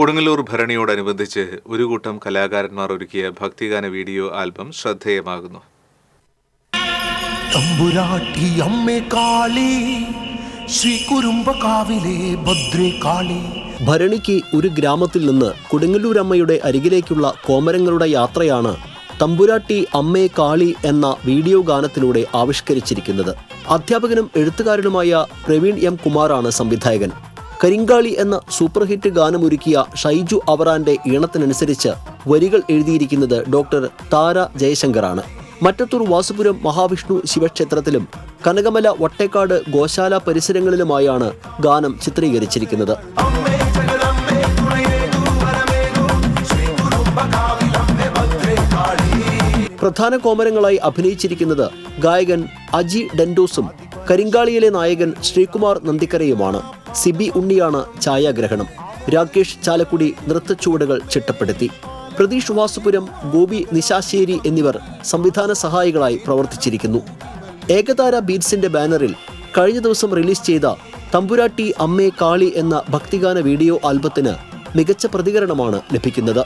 കൊടുങ്ങല്ലൂർ ഭരണിയോടനുബന്ധിച്ച് ഒരു കൂട്ടം കലാകാരന്മാർ ഒരുക്കിയ ഭക്തിഗാന വീഡിയോ ആൽബം ശ്രദ്ധേയമാകുന്നു. തമ്പുരാട്ടി അമ്മേ കാളി ശ്രീ കുറുമ്പകാവിലെ ഭദ്രേ കാളി. ഭരണിക്ക് ഒരു ഗ്രാമത്തിൽ നിന്ന് കൊടുങ്ങല്ലൂരമ്മയുടെ അരികിലേക്കുള്ള കോമരങ്ങളുടെ യാത്രയാണ് തമ്പുരാട്ടി അമ്മേ കാളി എന്ന വീഡിയോ ഗാനത്തിലൂടെ ആവിഷ്കരിച്ചിരിക്കുന്നത്. അധ്യാപകനും എഴുത്തുകാരനുമായ പ്രവീൺ എം കുമാറാണ് സംവിധായകൻ. കരിങ്കാളി എന്ന സൂപ്പർ ഹിറ്റ് ഗാനമൊരുക്കിയ ഷൈജു അവറാന്റെ ഈണത്തിനനുസരിച്ച് വരികൾ എഴുതിയിരിക്കുന്നത് ഡോക്ടർ താര ജയശങ്കറാണ്. മറ്റത്തൂർ വാസുപുരം മഹാവിഷ്ണു ശിവക്ഷേത്രത്തിലും കനകമല വട്ടേക്കാട് ഗോശാല പരിസരങ്ങളിലുമായാണ് ഗാനം ചിത്രീകരിച്ചിരിക്കുന്നത്. പ്രധാന കോമരങ്ങളായി അഭിനയിച്ചിരിക്കുന്നത് ഗായകൻ അജി ഡെൻഡോസും കരിങ്കാളിയിലെ നായകൻ ശ്രീകുമാർ നന്ദിക്കരയുമാണ്. സിബി ഉണ്ണിയാണ് ഛായാഗ്രഹണം. രാകേഷ് ചാലക്കുടി നൃത്തച്ചുവടുകൾ ചിട്ടപ്പെടുത്തി. പ്രതീഷ് വാസുപുരം ഗോപി നിശാശേരി എന്നിവർ സംവിധാന സഹായികളായി പ്രവർത്തിച്ചിരിക്കുന്നു. ഏകതാര ബീറ്റ്സിന്റെ ബാനറിൽ കഴിഞ്ഞ ദിവസം റിലീസ് ചെയ്ത തമ്പുരാട്ടി അമ്മേ കാളി എന്ന ഭക്തിഗാന വീഡിയോ ആൽബത്തിന് മികച്ച പ്രതികരണമാണ് ലഭിക്കുന്നത്.